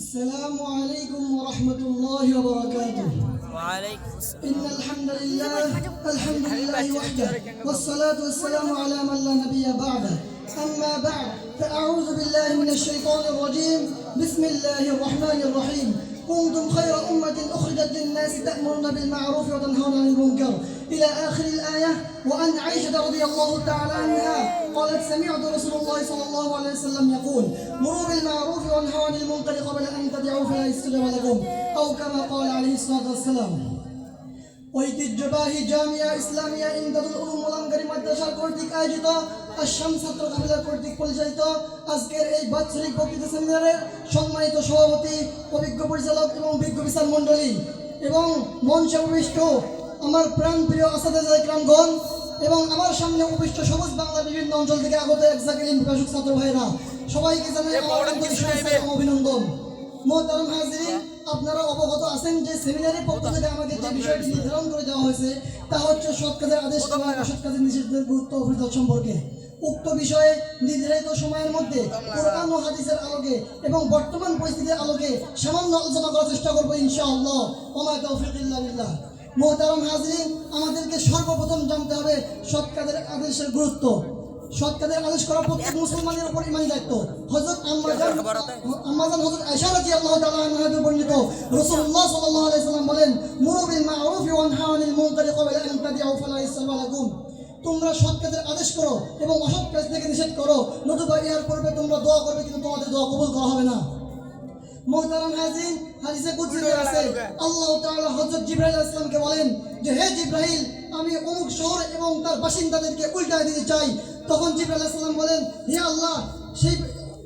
السلام عليكم ورحمة الله وبركاته. وعليكم السلام. إن الحمد لله الحمد لله وحده. والصلاة والسلام على من لا نبي بعده. أما بعد فأعوذ بالله من الشيطان الرجيم. بسم الله الرحمن الرحيم. كنتم خير أمة أخرجت للناس تأمرون بالمعروف وتنهون عن المنكر. إلى آخر الآية وأن عائشة رضي الله تعالى عنها قالت سمعت رسول الله صلى الله عليه وسلم يقول مروا بالمعروف وانهوا عن المنكر قبل أن تدعوا فلا يستجاب لكم أو كما قال عليه الصلاة والسلام ঐতিহ্যবাহী জামিয়া ইসলামিয়া ইমদাদুল উলুম ওলামগারি মাদ্রাসার কর্তৃক আয়োজিত আসাম ছাত্র কাফেলা কর্তৃক পরিচালিত আজকের এই বাৎসরিক বক্তৃতা সেমিনারের সম্মানিত সভাপতি অভিজ্ঞ পরিচালক এবং বিজ্ঞ বিচার মণ্ডলী এবং মঞ্চে উপবিষ্ট আমার প্রাণপ্রিয় আসাদে গ্রামগণ এবং আমার সামনে উপবিষ্ট সবুজ বাংলা বিভিন্ন অঞ্চল থেকে আগত একজাকিরিন প্রকাশক ছাত্র ভাইরা সবাইকে জানাই অভিনন্দন। মোহতারাম হাজিরিন আপনারা অবগত আছেন যে সেমিনারের পক্ষ থেকে আমাকে যে বিষয়টি নির্ধারণ করে দেওয়া হয়েছে তা হচ্ছে সৎ কাজের আদেশ এবং অসৎ কাজের নিষেধের গুরুত্ব অভিযোগ সম্পর্কে। উক্ত বিষয়ে নির্ধারিত সময়ের মধ্যে কোরআন ও হাদিসের আলোকে এবং বর্তমান পরিস্থিতির আলোকে সামান্য আলোচনা করার চেষ্টা করব ইনশাআল্লাহ। ওমা তৌফিক ইল্লা বিল্লাহ। মোহতারাম হাজরিন আমাদেরকে সর্বপ্রথম জানতে হবে সৎ কাজের আদেশের গুরুত্ব। সৎ কাজের আদেশ করা প্রত্যেক মুসলমানের উপর ইমানি দায়িত্ব। হযরত আম্মাজান আম্মাজান হযরত আয়েশা রাদিয়াল্লাহু তাআলা আনহা বর্ণিত। রাসূলুল্লাহ সাল্লাল্লাহু আলাইহি সাল্লাম বলেন মুরু বিল মা'রুফ ওয়া আনিল মুনকারি ক্বাবলা আন তাদিউ ফালা ইসলামা লাকুম তোমরা সৎ কাজের আদেশ করো এবং অসৎ কাজ থেকে নিষেধ করো। নতুবা ইহার পূর্বে তোমরা দোয়া করবে কিন্তু তোমাদের দোয়া কবুল করা হবে না। মোহতারাম হাজিন হাদিসে কুদসিতে আছে। আল্লাহ তাআলা হযরত জিবরাইল আলাইহিস সালামকে বলেন যে হে জিবরাইল আমি অমুক শহর এবং তার বাসিন্দাদেরকে উল্টায় দিতে চাই। তখন জিবরাইল আলাইহিস সালাম বলেন হে আল্লাহ সেই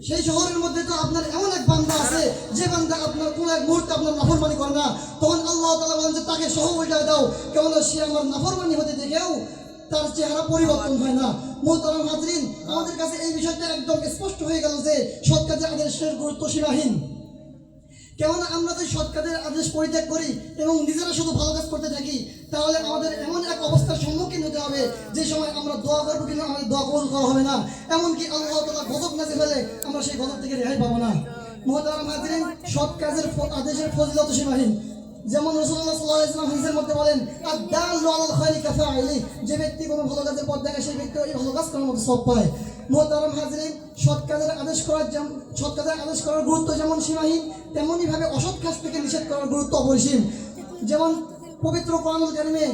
সেই শহরের মধ্যে তো আপনার এমন এক বান্দা আছে যে বান্দা আপনার কোন এক মুহূর্তে আপনার নাফরমানি করে না। তখন আল্লাহ তাআলা বলেন যে তাকে সহ উল্টায় দাও কেননা সে আমার নাফরমানি হতে দেখেও তার চেহারা পরিবর্তন হয় না। মোহতারাম হাজরিন আমাদের কাছে এই বিষয়টা একদম স্পষ্ট হয়ে গেল যে সৎ কাজের আদেশের গুরুত্ব সীমাহীন। কেননা আমরা যদি সৎ কাজের আদেশ পরিত্যাগ করি এবং নিজেরা শুধু ভালো কাজ করতে থাকি, তাহলে আমাদের এমন এক অবস্থার সম্মুখীন হতে হবে যে সময় আমরা দোয়া করব কিন্তু আমাদের দোয়া কবুল করা হবে না। এমনকি আল্লাহ তালা গজব নাচে ফেলে আমরা সেই গজব থেকে রেহাই পাবো না। মোহতারাম হাজরিন, সৎ কাজের আদেশের ফজিলত সীমাহীন। যেমন রসুল্লাহ সাল্লাহ ইসলাম হাদিসের মধ্যে বলেন যে ব্যক্তি কোনো ভালো কাজের পথ দেখে সেই ব্যক্তি ওই ভালো কাজ করার মতো সব পায়। মোহতারাম হাজরিন, সৎ কাজের আদেশ করার যেমন সৎ কাজের আদেশ করার গুরুত্ব যেমন সীমাহীন তেমনই ভাবে অসৎ কাজ থেকে নিষেধ করার গুরুত্ব অপরিসীম। যেমন পবিত্র কোরআনুল কারিমে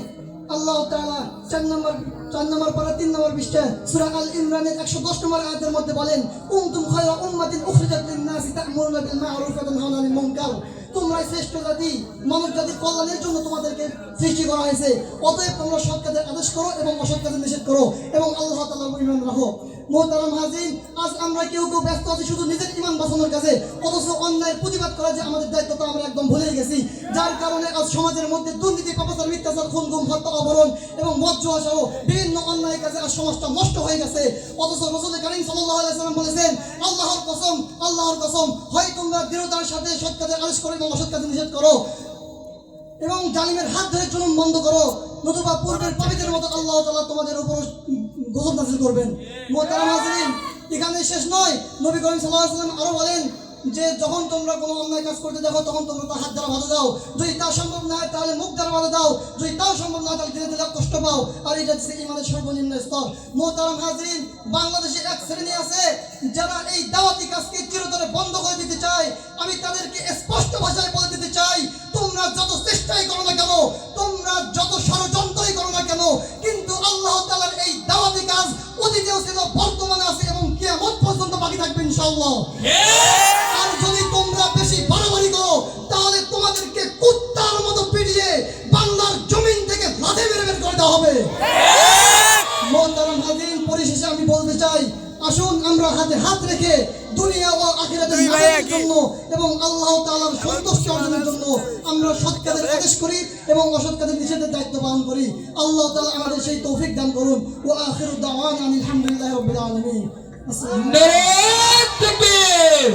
আল্লাহ তাআলা চার নম্বর চার নম্বর পরে, তিন নম্বর পৃষ্ঠা সূরা আল ইমরানের 110 নম্বর আয়াতের মধ্যে বলেন, কুনতুম খায়রা উম্মাতিন উখরিজাত লিন-নাসি তা'মুরুনা বিল মা'রুফ ওয়া তানহাউনা আনিল মুনকার। তোমরা শ্রেষ্ঠ জাতি, মানব জাতির কল্যাণের জন্য তোমাদেরকে সৃষ্টি করা হয়েছে। অতএব তোমরা সৎ কাজের আদেশ করো এবং অসৎ কাজের নিষেধ করো এবং আল্লাহ তাআলার ইমান রাখো। মোহতারাম হাজিন আজ আমরা কেউ কেউ ব্যস্ত আছি শুধু নিজের ইমান বাঁচানোর কাছে অথচ অন্যায়ের প্রতিবাদ করা যে আমাদের দায়িত্ব তা আমরা একদম ভুলে গেছি। যার কারণে আজ সমাজের মধ্যে দুর্নীতি, পাপাচার, মিথ্যাচার, খুন, গুম, হত্যা অবরণ এবং মদ জুয়া সহ বিভিন্ন অন্যায় কাজে আজ সমাজটা নষ্ট হয়ে গেছে। অথচ রসুল করিম সাল্লাল্লাহু আলাইহি সাল্লাম বলেছেন, আল্লাহর কসম আল্লাহর কসম, হয় তোমরা দৃঢ়তার সাথে সৎ কাজের আদেশ করো এবং অসৎ নিষেধ করো এবং জালিমের হাত ধরে জুলুম বন্ধ করো, নতুবা পূর্বের পাপিদের মতো আল্লাহ তাআলা তোমাদের উপর গজব নাজিল করবেন। এখানে শেষ নয়। নবী করিম সাল্লাল্লাহু আলাইহি ওয়াসাল্লাম আরও বলেন যে, যখন তোমরা কোনো অন্যায় কাজ করতে দেখো, তখন তোমরা তার হাত দ্বারা বাধা দাও। যদি তা সম্ভব না হয়, তাহলে মুখ দ্বারা বাধা দাও। যদি তাও সম্ভব না তাহলে ধীরে ধীরে কষ্ট পাও। আর এটা হচ্ছে ইমানের সর্বনিম্ন স্তর। মোহতারাম হাজরিন, বাংলাদেশে এক শ্রেণি আছে যারা এই দাওয়াতি কাজকে চিরতরে বন্ধ করে দিতে চায়। আমি তাদেরকে স্পষ্ট ভাষায় বলে দিতে চাই তোমরা যত চেষ্টাই করো না কেন তোমরা যত ষড়যন্ত্রই করো না কেন কিন্তু আল্লাহ তাআলার এই দাওয়াতি কাজ অতীতেও ছিল বর্তমানে আছে এবং কিয়ামত পর্যন্ত বাকি থাকবে ইনশাআল্লাহ। আর যদি তোমরা বেশি বাড়াবাড়ি করো তাহলে তোমাদেরকে কুত্তার মতো পিটিয়ে বাংলার জমিন থেকে লাথি মেরে বের করে দেওয়া হবে। আসুন আমরা হাতে হাত রেখে দুনিয়া ও আখিরাতের নাজাতের জন্য এবং আল্লাহ তাআলার সন্তুষ্টি অর্জনের জন্য আমরা সৎ কাজের আদেশ করি এবং অসৎ কাজের নিষেধের দায়িত্ব পালন করি। আল্লাহ তাআলা আমাদের সেই তৌফিক দান করুন। ও আখিরু দাওয়ানা আলহামদুলিল্লাহি রাব্বিল আলামিন। আসসালামু তাকবীর